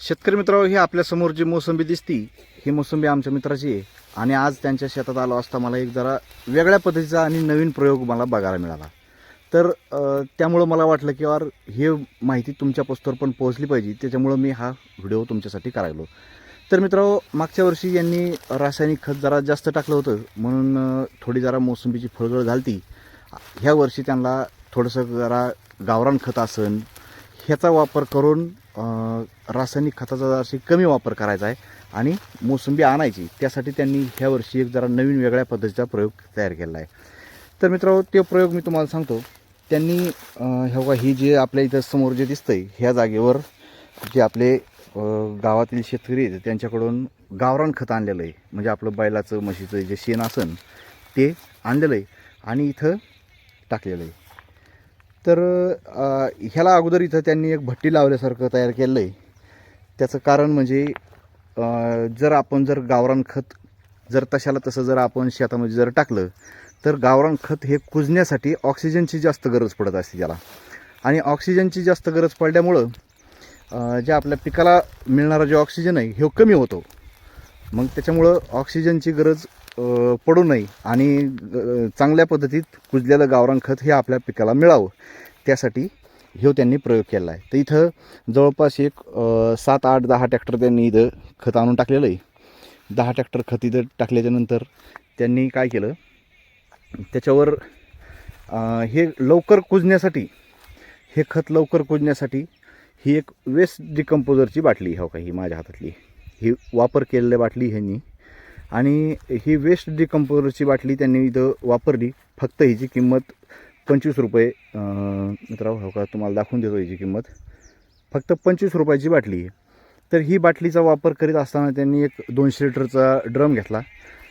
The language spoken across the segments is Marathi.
शेतकरी मित्रांनो ही आपल्यासमोर जी मोसंबी दिसती ही मोसंबी आमच्या मित्राची आहे. आणि आज त्यांच्या शेतात आलो असता मला एक जरा वेगळ्या पद्धतीचा आणि नवीन प्रयोग मला बघायला मिळाला. तर त्यामुळं मला वाटलं की यार हे माहिती तुमच्या पोस्टवर पण पोहोचली पाहिजे. त्याच्यामुळं मी हा व्हिडिओ तुमच्यासाठी करायलो तर मित्रांनो मागच्या वर्षी यांनी रासायनिक खत जरा जास्त टाकलं होतं. म्हणून थोडी जरा मोसंबीची फळगळ घालती ह्या वर्षी त्यांना थोडंसं जरा गावरान खत असन ह्याचा वापर करून रासायनिक खताचा जराशी कमी वापर करायचा आहे आणि मोसंबी आणायची. त्यासाठी त्यांनी ह्या वर्षी एक जरा नवीन वेगळ्या पद्धतीचा प्रयोग तयार केला आहे. तर मित्रांनो तो प्रयोग मी तुम्हाला सांगतो. त्यांनी ह्या ही जे आपल्या इथं समोर जे दिसतंय ह्या जागेवर जे आपले गावातील शेतकरी आहेत त्यांच्याकडून गावरान खत आणलेलं आहे. म्हणजे आपलं बैलाचं म्हशीचं जे शेण असन ते आणलेलं आहे आणि इथं टाकलेलं आहे. तर ह्याला अगोदर इथं त्यांनी एक भट्टी लावल्यासारखं तयार केलं आहे त्याचं कारण म्हणजे जर आपण जर गावरान खत जर तशाला तसं जर आपण शेतामध्ये जर टाकलं तर गावरान खत हे कुजण्यासाठी ऑक्सिजनची जास्त गरज पडत असते त्याला. आणि ऑक्सिजनची जास्त गरज पडल्यामुळं जे आपल्या पिकाला मिळणारा जे ऑक्सिजन आहे हे कमी होतो. मग त्याच्यामुळं ऑक्सिजनची गरज पडू नये आणि चांगल्या पद्धतीत कुजलेलं गावरान खत हे आपल्या पिकाला मिळावं. त्यासाठी ह्यो त्यांनी प्रयोग केला आहे. तर इथं जवळपास एक सात आठ दहा ट्रॅक्टर त्यांनी इथं खत आणून टाकलेलं आहे. दहा ट्रॅक्टर खत इथं टाकल्याच्यानंतर त्यांनी काय केलं? त्याच्यावर हे लवकर कुजण्यासाठी हे खत लवकर कुजण्यासाठी ही एक वेस्ट डिकम्पोजरची बाटली हो का ही माझ्या हातातली. ही वापर केलेल्या बाटली ह्यांनी आणि ही वेस्ट डिकम्पोजरची बाटली त्यांनी इथं वापरली. फक्त हिची किंमत पंचवीस रुपये मित्रा मित्रांनो हो का तुम्हाला दाखवून देतो हिची किंमत. फक्त पंचवीस रुपयाची बाटली आहे. तर ही बाटलीचा वापर करीत असताना त्यांनी एक दोनशे लिटरचा ड्रम घेतला.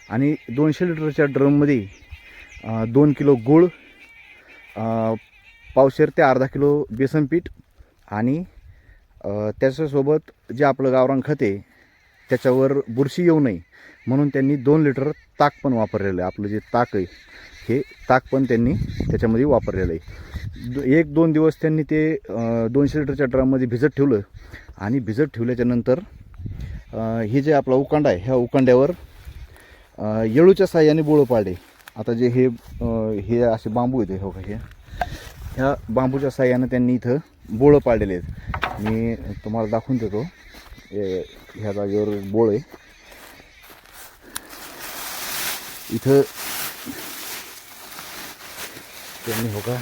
आणि दोनशे लिटरच्या ड्रममध्ये दोन किलो गूळ पावशेर ते अर्धा किलो बेसन पीठ आणि त्याच्यासोबत जे आपलं गावरान खत आहे त्याच्यावर बुरशी येऊ नये म्हणून त्यांनी दोन लिटर ताक पण वापरलेलं आहे. आपलं जे ताक आहे हे ताक पण त्यांनी त्याच्यामध्ये वापरलेलं आहे. एक दोन दिवस त्यांनी ते दोनशे लिटरच्या ड्रममध्ये भिजत ठेवलं आणि भिजत ठेवल्याच्यानंतर हे जे आपला उकांडा आहे ह्या उकांड्यावर येळूच्या साह्याने बोळं पाडले. आता जे हे हे असे बांबू आहेत हो का हे. ह्या बांबूच्या साह्यानं त्यांनी इथं बोळं पाडलेले आहेत. मी तुम्हाला दाखवून देतो. ह्या जागेवर बोळ आहे. इथं त्यांनी हो का?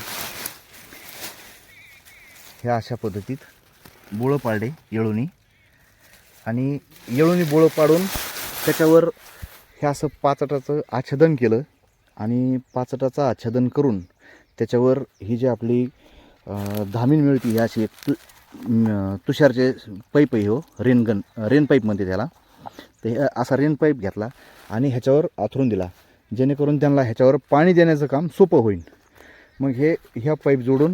ह्या अशा पद्धतीत बोळं पाडले येळूनी. आणि येळूनी बोळं पाडून त्याच्यावर हे असं पाचटाचं आच्छादन केलं आणि पाचटाचं आच्छादन करून त्याच्यावर ही जी आपली धामीन मिळती ही अशी एक तु तुषारचे पाईप आहे हो रेनगन रेन पाईप म्हणते त्याला. तर हे असा रेन पाईप घेतला आणि ह्याच्यावर आथरून दिला. जेणेकरून त्यांना ह्याच्यावर पाणी देण्याचं काम सोपं होईल. मग हे ह्या पाईप जोडून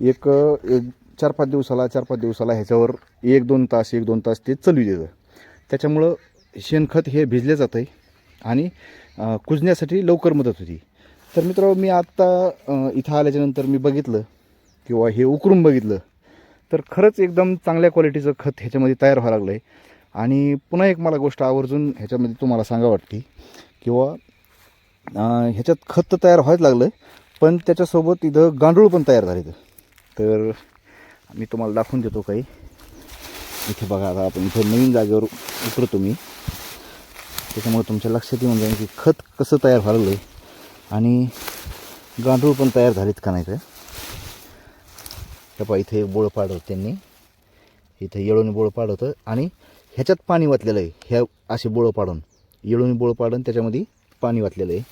एक एक चार पाच दिवसाला चार पाच दिवसाला ह्याच्यावर एक दोन तास एक दोन तास ते चालू देतं. त्याच्यामुळं शेणखत हे भिजले जातं आहे आणि कुजण्यासाठी लवकर मदत होती. तर मित्र मी आत्ता इथं आल्याच्यानंतर मी बघितलं किंवा हे उकरून बघितलं तर खरंच एकदम चांगल्या क्वालिटीचं खत ह्याच्यामध्ये तयार व्हावं लागलं आहे आणि पुन्हा एक मला गोष्ट आवर्जून ह्याच्यामध्ये तुम्हाला सांगा वाटते किंवा ह्याच्यात खत तर तयार व्हायच लागलं पण त्याच्यासोबत इथं गांडूळ पण तयार झाले तर मी तुम्हाला दाखवून देतो काही. इथे बघा आता आपण इथं नवीन जागेवर उतरतो मी. त्याच्यामुळे तुमच्या लक्षात येऊन जाईल की खत कसं तयार व्हायला लागलं आहे आणि गांडूळ पण तयार झालेत का नाही तर पहा इथे एक बोळ पाडवतं त्यांनी. इथे येळून बोळ पाडवतं आणि ह्याच्यात पाणी वाचलेलं आहे. ह्या असे बोळं पाडून येळून बोळं पाडून त्याच्यामध्ये पाणी वाचलेलं आहे.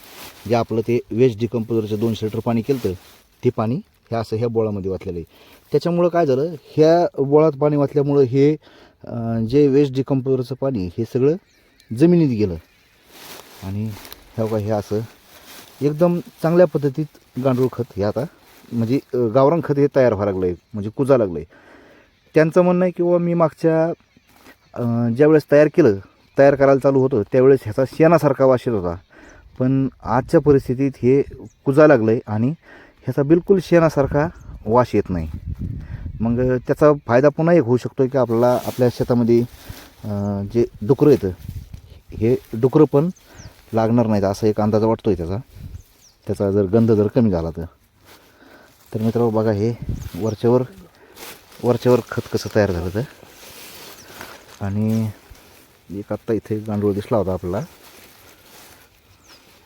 जे आपलं ते वेस्ट डिकम्पोजरचं दोनशे लिटर पाणी केलं तर ते पाणी हे असं ह्या बोळामध्ये वाचलेलं आहे. त्याच्यामुळं काय झालं ह्या बोळात पाणी वाचल्यामुळं हे जे वेस्ट डिकम्पोजरचं पाणी हे सगळं जमिनीत गेलं. आणि ह्या का हे असं एकदम चांगल्या पद्धतीत गांडूळ खत हे आता म्हणजे गावरान खत हे तयार व्हायला लागलं आहे म्हणजे कुजा लागलं आहे त्यांचं म्हणणं आहे किंवा मी मागच्या ज्यावेळेस तयार केलं तयार करायला चालू होतं त्यावेळेस ह्याचा शेणासारखा वास येत होता. पण आजच्या परिस्थितीत हे कुजा लागलं आहे आणि ह्याचा बिलकुल शेणासारखा वास येत नाही. मग त्याचा फायदा पुन्हा एक होऊ शकतो की आपल्याला आपल्या शेतामध्ये जे डुकरं येतं हे डुकरं पण लागणार नाहीत असा एक अंदाज वाटतो आहे त्याचा. त्याचा जर गंध जर कमी झाला तर. तर मित्रांनो बघा हे वरच्यावर वरच्यावर खत कसं तयार झालं तर. आणि एक आत्ता इथे गांडूळ दिसला होता आपला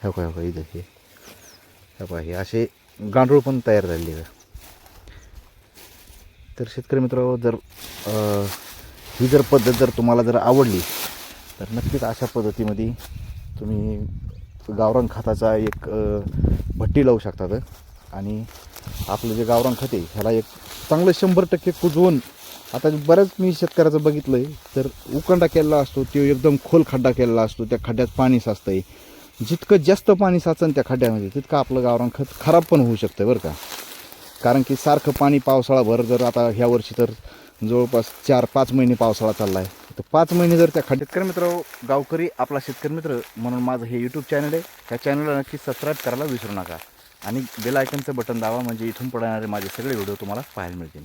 ह्या काय इथं हे. ह्या पहा हे असे गांडूळ पण तयार झालेले तर शेतकरी मित्र जर ही जर पद्धत जर तुम्हाला जर आवडली तर नक्कीच अशा पद्धतीमध्ये तुम्ही गावरान खताचा एक भट्टी लावू शकतात आणि आपलं जे गावरान खत आहे ह्याला एक चांगलं शंभर टक्के कुजवून आता बऱ्याच मी शेतकऱ्याचं बघितलं आहे तर उकंडा केलेला असतो तो एकदम खोल खड्डा केलेला असतो त्या खड्ड्यात पाणी साचतं आहे जितकं जास्त पाणी साचन त्या खड्ड्यामध्ये तितकं आपलं गावरान खत खराब पण होऊ शकतं बरं का. कारण की सारखं पाणी पावसाळाभर जर आता ह्या वर्षी तर जवळपास चार पाच महिने पावसाळा चालला आहे तर पाच महिने जर त्या खड्ड्यात शेतकरी मित्र गावकरी आपला शेतकरी मित्र म्हणून माझं हे यूट्यूब चॅनल आहे. त्या चॅनलला नक्की सबस्क्राईब करायला विसरू नका. आणि बेल आयकनचं बटन दावा म्हणजे इथून पडणारे माझे सगळे व्हिडिओ तुम्हाला पाहायला मिळतील.